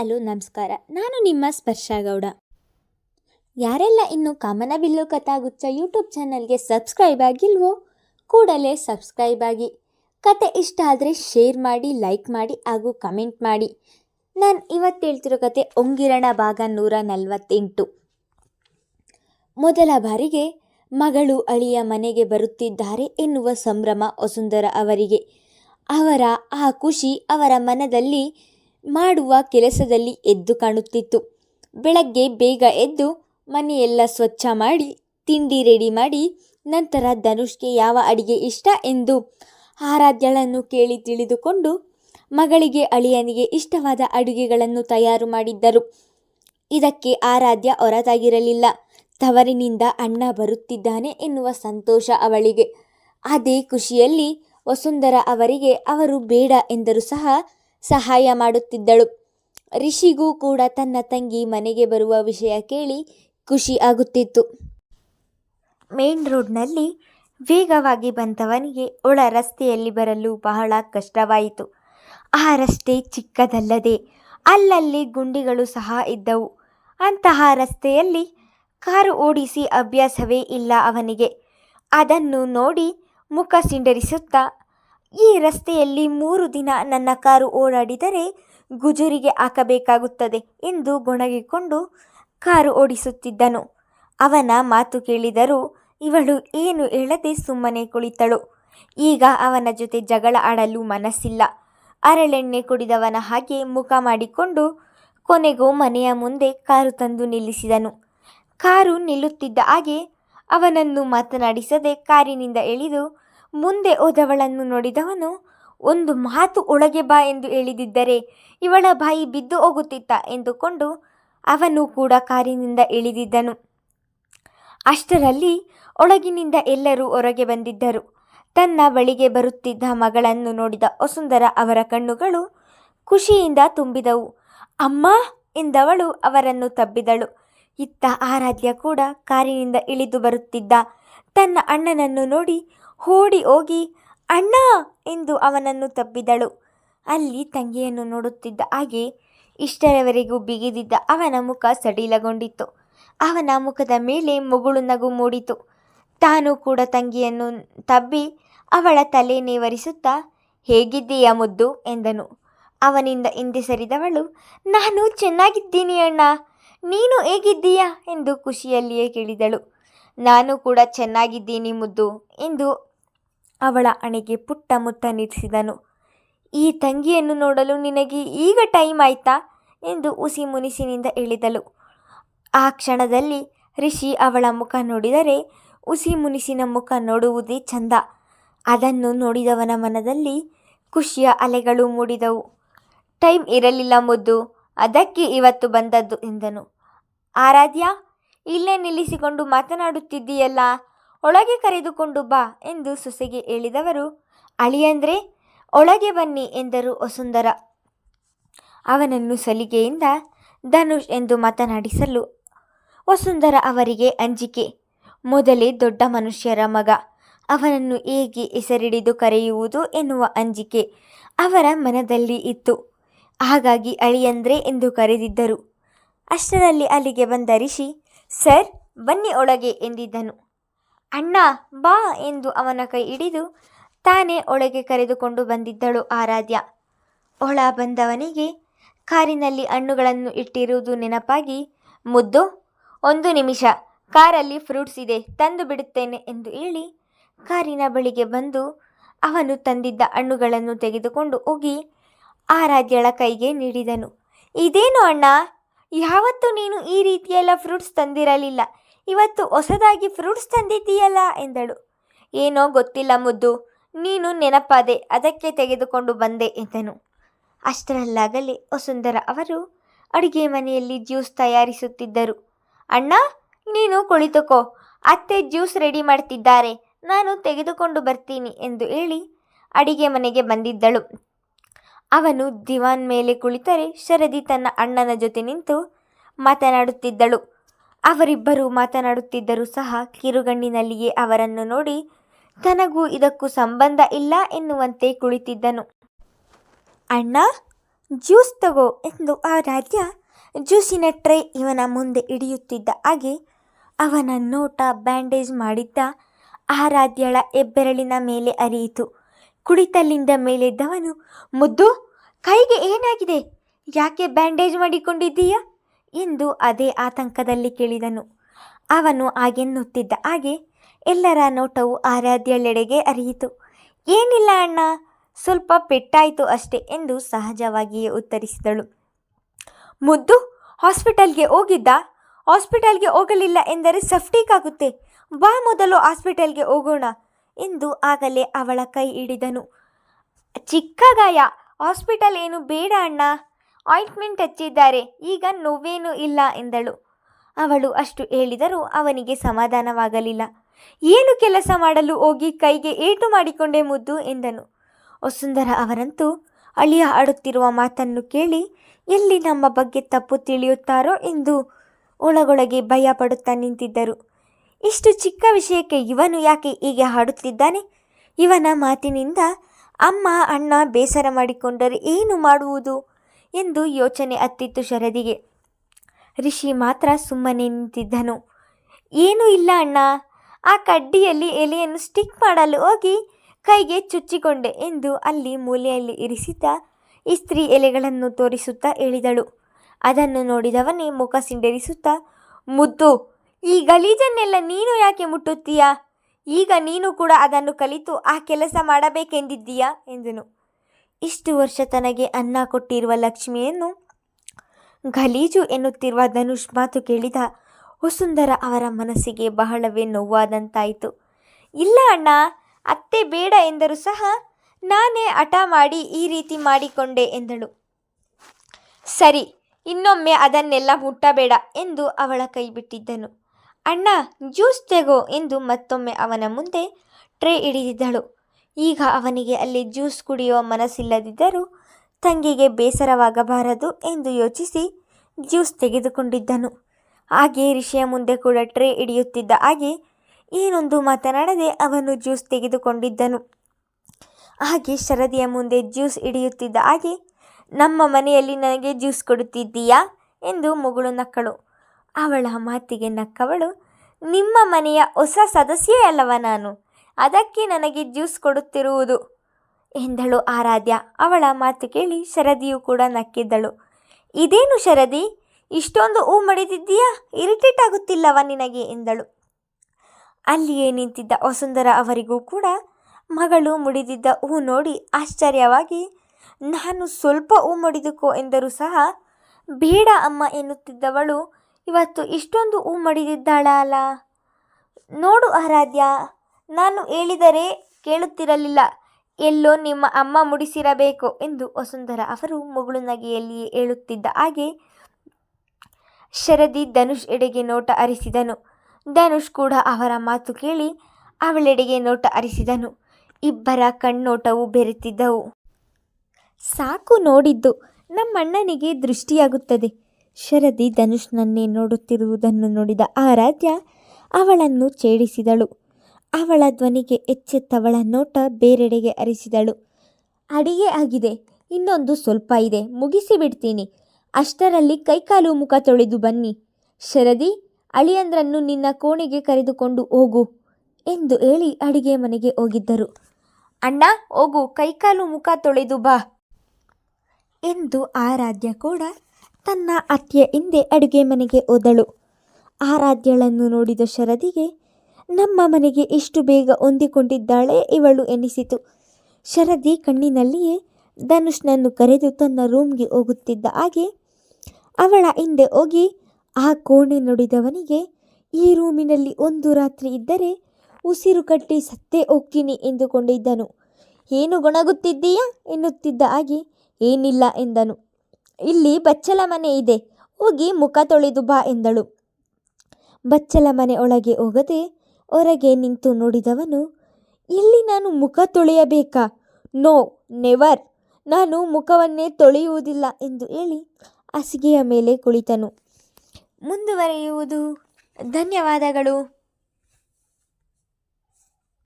Hello, ನಮಸ್ಕಾರ. ನಾನು ನಿಮ್ಮ ಸ್ಪರ್ಶ ಗೌಡ. ಯಾರೆಲ್ಲ ಇನ್ನು ಕಾಮನಬಿಲ್ಲು ಕಥಾಗುಚ್ಚ ಯೂಟ್ಯೂಬ್ ಚಾನಲ್ಗೆ ಸಬ್ಸ್ಕ್ರೈಬ್ ಆಗಿಲ್ವೋ, ಕೂಡಲೇ ಸಬ್ಸ್ಕ್ರೈಬ್ ಆಗಿ. ಕತೆ ಇಷ್ಟ ಆದರೆ ಶೇರ್ ಮಾಡಿ, ಲೈಕ್ ಮಾಡಿ ಹಾಗೂ ಕಮೆಂಟ್ ಮಾಡಿ. ನಾನು ಇವತ್ತು ಹೇಳ್ತಿರೋ ಕತೆ ಒಂಗಿರಣ ಭಾಗ ನೂರ ನಲವತ್ತೆಂಟು. ಮೊದಲ ಬಾರಿಗೆ, ಮಗಳು ಅಳಿಯ ಮನೆಗೆ ಬರುತ್ತಿದ್ದಾರೆ ಎನ್ನುವ ಸಂಭ್ರಮ ವಸುಂಧರ ಅವರಿಗೆ. ಅವರ ಆ ಖುಷಿ ಅವರ ಮನದಲ್ಲಿ ಮಾಡುವ ಕೆಲಸದಲ್ಲಿ ಎದ್ದು ಕಾಣುತ್ತಿತ್ತು. ಬೆಳಗ್ಗೆ ಬೇಗ ಎದ್ದು ಮನೆಯೆಲ್ಲ ಸ್ವಚ್ಛ ಮಾಡಿ, ತಿಂಡಿ ರೆಡಿ ಮಾಡಿ, ನಂತರ ಧನುಷ್ಗೆ ಯಾವ ಅಡಿಗೆ ಇಷ್ಟ ಎಂದು ಆರಾಧ್ಯಳನ್ನು ಕೇಳಿ ತಿಳಿದುಕೊಂಡು ಮಗಳಿಗೆ ಅಳಿಯನಿಗೆ ಇಷ್ಟವಾದ ಅಡುಗೆಗಳನ್ನು ತಯಾರು ಮಾಡಿದ್ದರು. ಇದಕ್ಕೆ ಆರಾಧ್ಯ ಹೊರತಾಗಿರಲಿಲ್ಲ. ತವರಿನಿಂದ ಅಣ್ಣ ಬರುತ್ತಿದ್ದಾನೆ ಎನ್ನುವ ಸಂತೋಷ ಅವಳಿಗೆ. ಅದೇ ಖುಷಿಯಲ್ಲಿ ವಸುಂಧರ ಅವರಿಗೆ, ಅವರು ಬೇಡ ಎಂದರೂ ಸಹ ಸಹಾಯ ಮಾಡುತ್ತಿದ್ದಳು. ರಿಷಿಗೂ ಕೂಡ ತನ್ನ ತಂಗಿ ಮನೆಗೆ ಬರುವ ವಿಷಯ ಕೇಳಿ ಖುಷಿ ಆಗುತ್ತಿತ್ತು. ಮೇನ್ ರೋಡ್ನಲ್ಲಿ ವೇಗವಾಗಿ ಬಂದವನಿಗೆ ಒಳ ರಸ್ತೆಯಲ್ಲಿ ಬರಲು ಬಹಳ ಕಷ್ಟವಾಯಿತು. ಆ ರಸ್ತೆ ಚಿಕ್ಕದಲ್ಲದೆ ಅಲ್ಲಲ್ಲಿ ಗುಂಡಿಗಳು ಸಹ ಇದ್ದವು. ಅಂತಹ ರಸ್ತೆಯಲ್ಲಿ ಕಾರು ಓಡಿಸಿ ಅಭ್ಯಾಸವೇ ಇಲ್ಲ ಅವನಿಗೆ. ಅದನ್ನು ನೋಡಿ ಮುಖ ಸಿಂಡರಿಸುತ್ತಾ ಈ ರಸ್ತೆಯಲ್ಲಿ ಮೂರು ದಿನ ನನ್ನ ಕಾರು ಓಡಾಡಿದರೆ ಗುಜರಿಗೆ ಹಾಕಬೇಕಾಗುತ್ತದೆ ಎಂದು ಗೊಣಗಿಕೊಂಡು ಕಾರು ಓಡಿಸುತ್ತಿದ್ದನು. ಅವನ ಮಾತು ಕೇಳಿದರೂ ಇವಳು ಏನು ಹೇಳದೆ ಸುಮ್ಮನೆ ಕುಳಿತಳು. ಈಗ ಅವನ ಜೊತೆ ಜಗಳ ಆಡಲು ಮನಸ್ಸಿಲ್ಲ. ಅರಳೆಣ್ಣೆ ಕುಡಿದವನ ಹಾಗೆ ಮುಖ ಮಾಡಿಕೊಂಡು ಕೊನೆಗೂ ಮನೆಯ ಮುಂದೆ ಕಾರು ತಂದು ನಿಲ್ಲಿಸಿದನು. ಕಾರು ನಿಲ್ಲುತ್ತಿದ್ದ ಹಾಗೆ ಅವನನ್ನು ಮಾತನಾಡಿಸದೆ ಕಾರಿನಿಂದ ಇಳಿದು ಮುಂದೆ ಹೋದವಳನ್ನು ನೋಡಿದವನು, ಒಂದು ಮಾತು ಒಳಗೆ ಬಾ ಎಂದು ಹೇಳಿದಿದ್ದರೆ ಇವಳ ಬಾಯಿ ಬಿದ್ದು ಹೋಗುತ್ತಿತ್ತ ಎಂದುಕೊಂಡು ಅವನು ಕೂಡ ಕಾರಿನಿಂದ ಇಳಿದಿದ್ದನು. ಅಷ್ಟರಲ್ಲಿ ಒಳಗಿನಿಂದ ಎಲ್ಲರೂ ಹೊರಗೆ ಬಂದಿದ್ದರು. ತನ್ನ ಬಳಿಗೆ ಬರುತ್ತಿದ್ದ ಮಗಳನ್ನು ನೋಡಿದ ವಸುಂಧರ ಅವರ ಕಣ್ಣುಗಳು ಖುಷಿಯಿಂದ ತುಂಬಿದವು. ಅಮ್ಮ ಎಂದವಳು ಅವರನ್ನು ತಬ್ಬಿದಳು. ಇತ್ತ ಆರಾಧ್ಯ ಕೂಡ ಕಾರಿನಿಂದ ಇಳಿದು ಬರುತ್ತಿದ್ದ ತನ್ನ ಅಣ್ಣನನ್ನು ನೋಡಿ ಓಡಿ ಹೋಗಿ, ಅಣ್ಣ ಎಂದು ಅವನನ್ನು ತಬ್ಬಿದಳು. ಅಲ್ಲಿ ತಂಗಿಯನ್ನು ನೋಡುತ್ತಿದ್ದ ಹಾಗೆ ಇಷ್ಟರವರೆಗೂ ಬಿಗಿದಿದ್ದ ಅವನ ಮುಖ ಸಡಿಲಗೊಂಡಿತ್ತು. ಅವನ ಮುಖದ ಮೇಲೆ ಮುಗುಳು ನಗು ಮೂಡಿತು. ತಾನು ಕೂಡ ತಂಗಿಯನ್ನು ತಬ್ಬಿ ಅವಳ ತಲೆ ನೇವರಿಸುತ್ತಾ, ಹೇಗಿದ್ದೀಯ ಮುದ್ದು? ಎಂದನು. ಅವನಿಂದ ಹಿಂದೆ ಸರಿದವಳು, ನಾನು ಚೆನ್ನಾಗಿದ್ದೀನಿ ಅಣ್ಣ. ನೀನು ಹೇಗಿದ್ದೀಯಾ? ಎಂದು ಖುಷಿಯಲ್ಲಿಯೇ ಕೇಳಿದಳು. ನಾನು ಕೂಡ ಚೆನ್ನಾಗಿದ್ದೀನಿ ಮುದ್ದು, ಎಂದು ಅವಳ ಅಣೆಗೆ ಪುಟ್ಟ ಮುತ್ತ ನಿಲ್ಲಿಸಿದನು ಈ ತಂಗಿಯನ್ನು ನೋಡಲು ನಿನಗೆ ಈಗ ಟೈಮ್ ಆಯ್ತಾ? ಎಂದು ಉಸಿ ಮುನಿಸಿನಿಂದ ಇಳಿದಳು ಆ ಕ್ಷಣದಲ್ಲಿ ಋಷಿ ಅವಳ ಮುಖ ನೋಡಿದರೆ ಉಸಿ ಮುನಿಸಿನ ಮುಖ ನೋಡುವುದೇ ಚಂದ. ಅದನ್ನು ನೋಡಿದವನ ಮನದಲ್ಲಿ ಖುಷಿಯ ಅಲೆಗಳು ಮೂಡಿದವು. ಟೈಮ್ ಇರಲಿಲ್ಲ ಮುದ್ದು, ಅದಕ್ಕೆ ಇವತ್ತು ಬಂದದ್ದು ಎಂದನು. ಆರಾಧ್ಯ, ಇಲ್ಲೇ ನಿಲ್ಲಿಸಿಕೊಂಡು ಮಾತನಾಡುತ್ತಿದ್ದೀಯಲ್ಲ? ಒಳಗೆ ಕರೆದುಕೊಂಡು ಬಾ ಎಂದು ಸೊಸೆಗೆ ಹೇಳಿದವರು, ಅಳಿಯಂದ್ರೆ, ಒಳಗೆ ಬನ್ನಿ ಎಂದರು ವಸುಂಧರ. ಅವನನ್ನು ಸಲಿಗೆಯಿಂದ ಧನುಷ್ ಎಂದು ಮಾತನಾಡಿಸಲು ವಸುಂಧರ ಅವರಿಗೆ ಅಂಜಿಕೆ, ಮೊದಲೇ ದೊಡ್ಡ ಮನುಷ್ಯರ ಮಗ. ಅವನನ್ನು ಹೇಗೆ ಹೆಸರಿಡಿದು ಕರೆಯುವುದು ಎನ್ನುವ ಅಂಜಿಕೆ ಅವರ ಮನದಲ್ಲಿ ಇತ್ತು. ಹಾಗಾಗಿ ಅಳಿಯಂದ್ರೆ ಎಂದು ಕರೆದಿದ್ದರು. ಅಷ್ಟರಲ್ಲಿ ಅಲ್ಲಿಗೆ ಬಂದ ರಿಷಿ ಸರ್, ಬನ್ನಿ ಒಳಗೆ ಎಂದಿದ್ದನು. ಅಣ್ಣ, ಬಾ ಎಂದು ಅವನ ಕೈ ಹಿಡಿದು ತಾನೇ ಒಳಗೆ ಕರೆದುಕೊಂಡು ಬಂದಿದ್ದಳು ಆರಾಧ್ಯ. ಒಳ ಬಂದವನಿಗೆ ಕಾರಿನಲ್ಲಿ ಹಣ್ಣುಗಳನ್ನು ಇಟ್ಟಿರುವುದು ನೆನಪಾಗಿ, ಮುದ್ದು, ಒಂದು ನಿಮಿಷ, ಕಾರಲ್ಲಿ ಫ್ರೂಟ್ಸ್ ಇದೆ, ತಂದು ಬಿಡುತ್ತೇನೆ ಎಂದು ಹೇಳಿ ಕಾರಿನ ಬಳಿಗೆ ಬಂದು ಅವನು ತಂದಿದ್ದ ಹಣ್ಣುಗಳನ್ನು ತೆಗೆದುಕೊಂಡು ಹೋಗಿ ಆರಾಧ್ಯಳ ಕೈಗೆ ನೀಡಿದನು. ಇದೇನು ಅಣ್ಣ, ಯಾವತ್ತೂ ನೀನು ಈ ರೀತಿಯೆಲ್ಲ ಫ್ರೂಟ್ಸ್ ತಂದಿರಲಿಲ್ಲ. ಇವತ್ತು ಹೊಸದಾಗಿ ಫ್ರೂಟ್ಸ್ ತಂದಿದ್ದೀಯಲ್ಲ ಎಂದಳು. ಏನೋ ಗೊತ್ತಿಲ್ಲ ಮುದ್ದು, ನೀನು ನೆನಪಾದೆ, ಅದಕ್ಕೆ ತೆಗೆದುಕೊಂಡು ಬಂದೆ ಎಂದನು. ಅಷ್ಟರಲ್ಲಾಗಲೇ ವಸುಂಧರ ಅವರು ಅಡುಗೆ ಮನೆಯಲ್ಲಿ ಜ್ಯೂಸ್ ತಯಾರಿಸುತ್ತಿದ್ದರು. ಅಣ್ಣ, ನೀನು ಕುಳಿತುಕೋ, ಅತ್ತೆ ಜ್ಯೂಸ್ ರೆಡಿ ಮಾಡ್ತಿದ್ದಾರೆ, ನಾನು ತೆಗೆದುಕೊಂಡು ಬರ್ತೀನಿ ಎಂದು ಹೇಳಿ ಅಡಿಗೆ ಮನೆಗೆ ಬಂದಿದ್ದಳು. ಅವನು ದಿವಾನ್ ಮೇಲೆ ಕುಳಿತರೆ, ಶರದಿ ತನ್ನ ಅಣ್ಣನ ಜೊತೆ ನಿಂತು ಮಾತನಾಡುತ್ತಿದ್ದಳು. ಅವರಿಬ್ಬರು ಮಾತನಾಡುತ್ತಿದ್ದರೂ ಸಹ ಕಿರುಗಣ್ಣಿನಲ್ಲಿಯೇ ಅವರನ್ನು ನೋಡಿ, ತನಗೂ ಇದಕ್ಕೂ ಸಂಬಂಧ ಇಲ್ಲ ಎನ್ನುವಂತೆ ಕುಳಿತಿದ್ದನು. ಅಣ್ಣ, ಜ್ಯೂಸ್ ತಗೋ ಎಂದು ಆ ರಾಜ್ಯ ಜ್ಯೂಸಿನ ಟ್ರೇ ಇವನ ಮುಂದೆ ಹಿಡಿಯುತ್ತಿದ್ದ ಹಾಗೆ ಅವನ ನೋಟ ಬ್ಯಾಂಡೇಜ್ ಮಾಡಿದ್ದ ಆರಾಧ್ಯಳ ಎಬ್ಬೆರಳಿನ ಮೇಲೆ ಅರಿಯಿತು ಕುಳಿತಲ್ಲಿಂದ ಮೇಲೆದ್ದವನು, ಮುದ್ದು, ಕೈಗೆ ಏನಾಗಿದೆ? ಯಾಕೆ ಬ್ಯಾಂಡೇಜ್ ಮಾಡಿಕೊಂಡಿದ್ದೀಯಾ? ಎಂದು ಅದೇ ಆತಂಕದಲ್ಲಿ ಕೇಳಿದನು. ಅವನು ಹಾಗೆನ್ನುತ್ತಿದ್ದ ಹಾಗೆ ಎಲ್ಲರ ನೋಟವು ಆರಾಧ್ಯಳೆಡೆಗೆ ಅರಿಯಿತು ಏನಿಲ್ಲ ಅಣ್ಣ, ಸ್ವಲ್ಪ ಪೆಟ್ಟಾಯಿತು ಅಷ್ಟೇ ಎಂದು ಸಹಜವಾಗಿಯೇ ಉತ್ತರಿಸಿದಳು. ಮುದ್ದು, ಹಾಸ್ಪಿಟಲ್ಗೆ ಹೋಗಿದ್ದ? ಹಾಸ್ಪಿಟಲ್ಗೆ ಹೋಗಲಿಲ್ಲ ಎಂದರೆ ಸಫ್ಟೀಕಾಗುತ್ತೆ. ಬಾ ಮೊದಲು ಹಾಸ್ಪಿಟಲ್ಗೆ ಹೋಗೋಣ ಎಂದು ಆಗಲೇ ಅವಳ ಕೈ ಹಿಡಿದನು. ಚಿಕ್ಕ ಗಾಯ, ಹಾಸ್ಪಿಟಲ್ ಏನು ಬೇಡ ಅಣ್ಣ. ಆಯಿಂಟ್ಮೆಂಟ್ ಹಚ್ಚಿದ್ದಾರೆ. ಈಗ ನೋವೇನೂ ಇಲ್ಲ ಎಂದಳು. ಅವಳು ಅಷ್ಟು ಹೇಳಿದರೂ ಅವನಿಗೆ ಸಮಾಧಾನವಾಗಲಿಲ್ಲ. ಏನು ಕೆಲಸ ಮಾಡಲು ಹೋಗಿ ಕೈಗೆ ಏಟು ಮಾಡಿಕೊಂಡೆ ಮುದ್ದು ಎಂದನು. ವಸುಂಧರ ಅವರಂತೂ ಅಳಿಯ ಆಡುತ್ತಿರುವ ಮಾತನ್ನು ಕೇಳಿ, ಎಲ್ಲಿ ನಮ್ಮ ಬಗ್ಗೆ ತಪ್ಪು ತಿಳಿಯುತ್ತಾರೋ ಎಂದು ಒಳಗೊಳಗೆ ಭಯ ಪಡುತ್ತಾ ನಿಂತಿದ್ದರು. ಇಷ್ಟು ಚಿಕ್ಕ ವಿಷಯಕ್ಕೆ ಇವನು ಯಾಕೆ ಹೀಗೆ ಹಾಡುತ್ತಿದ್ದಾನೆ? ಇವನ ಮಾತಿನಿಂದ ಅಮ್ಮ, ಅಣ್ಣ ಬೇಸರ ಮಾಡಿಕೊಂಡರೆ ಏನು ಮಾಡುವುದು? ಎಂದು ಯೋಚನೆ ಅತ್ತಿತ್ತು ಶರದಿಗೆ. ರಿಷಿ ಮಾತ್ರ ಸುಮ್ಮನೆ ನಿಂತಿದ್ದನು. ಏನೂ ಇಲ್ಲ ಅಣ್ಣ. ಆ ಕಡ್ಡಿಯಲ್ಲಿ ಎಲೆಯನ್ನು ಸ್ಟಿಕ್ ಮಾಡಲು ಹೋಗಿ ಕೈಗೆ ಚುಚ್ಚಿಕೊಂಡೆ ಎಂದು ಅಲ್ಲಿ ಮೂಲೆಯಲ್ಲಿ ಇರಿಸಿದ್ದ ಇಸ್ತ್ರಿ ಎಲೆಗಳನ್ನು ತೋರಿಸುತ್ತಾ ಹೇಳಿದಳು. ಅದನ್ನು ನೋಡಿದವನೇ ಮುಖ ಸಿಂಡರಿಸುತ್ತಾ, ಮುದ್ದು, ಈ ಗಲೀಜನ್ನೆಲ್ಲ ನೀನು ಯಾಕೆ ಮುಟ್ಟುತ್ತೀಯಾ? ಈಗ ನೀನು ಕೂಡ ಅದನ್ನು ಕಲಿತು ಆ ಕೆಲಸ ಮಾಡಬೇಕೆಂದಿದ್ದೀಯಾ? ಎಂದನು. ಇಷ್ಟು ವರ್ಷ ತನಗೆ ಅನ್ನ ಕೊಟ್ಟಿರುವ ಲಕ್ಷ್ಮಿಯನ್ನು ಗಲೀಜು ಎನ್ನುತ್ತಿರುವ ಧನುಷ್ ಮಾತು ಕೇಳಿದ ವಸುಂಧರ ಅವರ ಮನಸ್ಸಿಗೆ ಬಹಳವೇ ನೋವಾದಂತಾಯಿತು. ಇಲ್ಲ ಅಣ್ಣ, ಅತ್ತೆ ಬೇಡ ಎಂದರೂ ಸಹ ನಾನೇ ಹಠ ಮಾಡಿ ಈ ರೀತಿ ಮಾಡಿಕೊಂಡೆ ಎಂದಳು. ಸರಿ, ಇನ್ನೊಮ್ಮೆ ಅದನ್ನೆಲ್ಲ ಮುಟ್ಟಬೇಡ ಎಂದು ಅವಳ ಕೈ ಬಿಟ್ಟಿದ್ದನು. ಅಣ್ಣ, ಜ್ಯೂಸ್ ತೆಗೋ ಎಂದು ಮತ್ತೊಮ್ಮೆ ಅವನ ಮುಂದೆ ಟ್ರೇ ಹಿಡಿದಿದ್ದಳು. ಈಗ ಅವನಿಗೆ ಅಲ್ಲಿ ಜ್ಯೂಸ್ ಕುಡಿಯುವ ಮನಸ್ಸಿಲ್ಲದಿದ್ದರೂ ತಂಗಿಗೆ ಬೇಸರವಾಗಬಾರದು ಎಂದು ಯೋಚಿಸಿ ಜ್ಯೂಸ್ ತೆಗೆದುಕೊಂಡಿದ್ದನು. ಹಾಗೆ ರಿಷಿಯ ಮುಂದೆ ಕೂಡ ಟ್ರೇ ಹಿಡಿಯುತ್ತಿದ್ದ ಹಾಗೆ ಏನೊಂದು ಮಾತನಾಡದೆ ಅವನು ಜ್ಯೂಸ್ ತೆಗೆದುಕೊಂಡಿದ್ದನು. ಹಾಗೆ ಶರದಿಯ ಮುಂದೆ ಜ್ಯೂಸ್ ಹಿಡಿಯುತ್ತಿದ್ದ ಹಾಗೆ, ನಮ್ಮ ಮನೆಯಲ್ಲಿ ನನಗೆ ಜ್ಯೂಸ್ ಕೊಡುತ್ತಿದ್ದೀಯಾ? ಎಂದು ಮಗಳು ನಕ್ಕಳು. ಅವಳ ಮಾತಿಗೆ ನಕ್ಕವಳು, ನಿಮ್ಮ ಮನೆಯ ಹೊಸ ಸದಸ್ಯೇ ಅಲ್ಲವ ನಾನು. ಅದಕ್ಕೆ ನನಗೆ ಜ್ಯೂಸ್ ಕೊಡುತ್ತಿರುವುದು ಎಂದಳು ಆರಾಧ್ಯ. ಅವಳ ಮಾತು ಕೇಳಿ ಶರದಿಯು ಕೂಡ ನಕ್ಕಿದ್ದಳು. ಇದೇನು ಶರದಿ? ಇಷ್ಟೊಂದು ಹೂ ಮಡಿದಿದ್ದೀಯಾ? ಇರಿಟೇಟ್ ಆಗುತ್ತಿಲ್ಲವ ನಿನಗೆ? ಎಂದಳು. ಅಲ್ಲಿಯೇ ನಿಂತಿದ್ದ ವಸುಂಧರ ಅವರಿಗೂ ಕೂಡ ಮಗಳು ಮುಡಿದಿದ್ದ ಹೂ ನೋಡಿ ಆಶ್ಚರ್ಯವಾಗಿ, ನಾನು ಸ್ವಲ್ಪ ಹೂ ಮಡಿದುಕೋ ಎಂದರೂ ಸಹ, ಬೇಡ ಅಮ್ಮ ಎನ್ನುತ್ತಿದ್ದವಳು, ಇವತ್ತು ಇಷ್ಟೊಂದು ಹೂ ಮಡಿದಿದ್ದಾಳ ಅಲ್ಲ ನೋಡು ಆರಾಧ್ಯ ನಾನು ಹೇಳಿದರೆ ಕೇಳುತ್ತಿರಲಿಲ್ಲ. ಎಲ್ಲೋ ನಿಮ್ಮ ಅಮ್ಮ ಮುಡಿಸಿರಬೇಕು ಎಂದು ವಸುಂಧರಾ ಅವರು ಮುಗುಳು ನಗೆಯಲ್ಲಿಯೇ ಹೇಳುತ್ತಿದ್ದ ಹಾಗೆ ಶರದಿ ಧನುಷ್ ಎಡೆಗೆ ನೋಟ ಅರಿಸಿದನು. ಧನುಷ್ ಕೂಡ ಅವರ ಮಾತು ಕೇಳಿ ಅವಳೆಡೆಗೆ ನೋಟ ಅರಿಸಿದನು. ಇಬ್ಬರ ಕಣ್ಣೋಟವು ಬೆರೆತಿದ್ದವು. ಸಾಕು ನೋಡಿದ್ದು, ನಮ್ಮಣ್ಣನಿಗೆ ದೃಷ್ಟಿಯಾಗುತ್ತದೆ. ಶರದಿ ಧನುಷ್ನನ್ನೇ ನೋಡುತ್ತಿರುವುದನ್ನು ನೋಡಿದ ಆರಾಧ್ಯ ಅವಳನ್ನು ಛೇಡಿಸಿದಳು. ಅವಳ ಧ್ವನಿಗೆ ಎಚ್ಚೆತ್ತವಳ ನೋಟ ಬೇರೆಡೆಗೆ ಅರಿಸಿದಳು. ಅಡಿಗೆ ಆಗಿದೆ. ಇನ್ನೊಂದು ಸ್ವಲ್ಪ ಇದೆ. ಮುಗಿಸಿ ಬಿಡ್ತೀನಿ. ಅಷ್ಟರಲ್ಲಿ ಕೈಕಾಲು ಮುಖ ತೊಳೆದು ಬನ್ನಿ. ಶರದಿ, ಅಳಿಯಂದ್ರನ್ನು ನಿನ್ನ ಕೋಣೆಗೆ ಕರೆದುಕೊಂಡು ಹೋಗು ಎಂದು ಹೇಳಿ ಅಡಿಗೆ ಮನೆಗೆ ಹೋಗಿದ್ದರು. ಅಣ್ಣ, ಹೋಗು. ಕೈಕಾಲು ಮುಖ ತೊಳೆದು ಬಾ ಎಂದು ಆರಾಧ್ಯ ಕೂಡ ತನ್ನ ಅತ್ತೆಯ ಹಿಂದೆ ಅಡುಗೆ ಮನೆಗೆ ಹೋದಳು. ಆರಾಧ್ಯಳನ್ನು ನೋಡಿದ ಶರದಿಗೆ ನಮ್ಮ ಮನೆಗೆ ಇಷ್ಟು ಬೇಗ ಹೊಂದಿಕೊಂಡಿದ್ದಾಳೆ ಇವಳು ಎನಿಸಿತು. ಶರದಿ ಕಣ್ಣಿನಲ್ಲಿಯೇ ಧನುಷ್ನನ್ನು ಕರೆದು ತನ್ನ ರೂಮ್ಗೆ ಹೋಗುತ್ತಿದ್ದ ಹಾಗೆ ಅವಳ ಹಿಂದೆ ಹೋಗಿ ಆ ಕೋಣೆ ನುಡಿದವನಿಗೆ, ಈ ರೂಮಿನಲ್ಲಿ ಒಂದು ರಾತ್ರಿ ಇದ್ದರೆ ಉಸಿರು ಕಟ್ಟಿ ಸತ್ತೇ ಹೋಗ್ತೀನಿ ಎಂದುಕೊಂಡಿದ್ದನು. ಏನು ಗೊಣಗುತ್ತಿದ್ದೀಯಾ? ಎನ್ನುತ್ತಿದ್ದ ಹಾಗೆ, ಏನಿಲ್ಲ ಎಂದನು. ಇಲ್ಲಿ ಬಚ್ಚಲ ಮನೆ ಇದೆ, ಹೋಗಿ ಮುಖ ತೊಳೆದು ಬಾ ಎಂದಳು. ಬಚ್ಚಲ ಮನೆ ಒಳಗೆ ಹೋಗದೆ ಹೊರಗೆ ನಿಂತು ನೋಡಿದವನು, ಇಲ್ಲಿ ನಾನು ಮುಖ ತೊಳೆಯಬೇಕಾ? No, never. ನಾನು ಮುಖವನ್ನೇ ತೊಳೆಯುವುದಿಲ್ಲ ಎಂದು ಹೇಳಿ ಹಾಸಿಗೆಯ ಮೇಲೆ ಕುಳಿತನು. ಮುಂದುವರೆಯುವುದು. ಧನ್ಯವಾದಗಳು.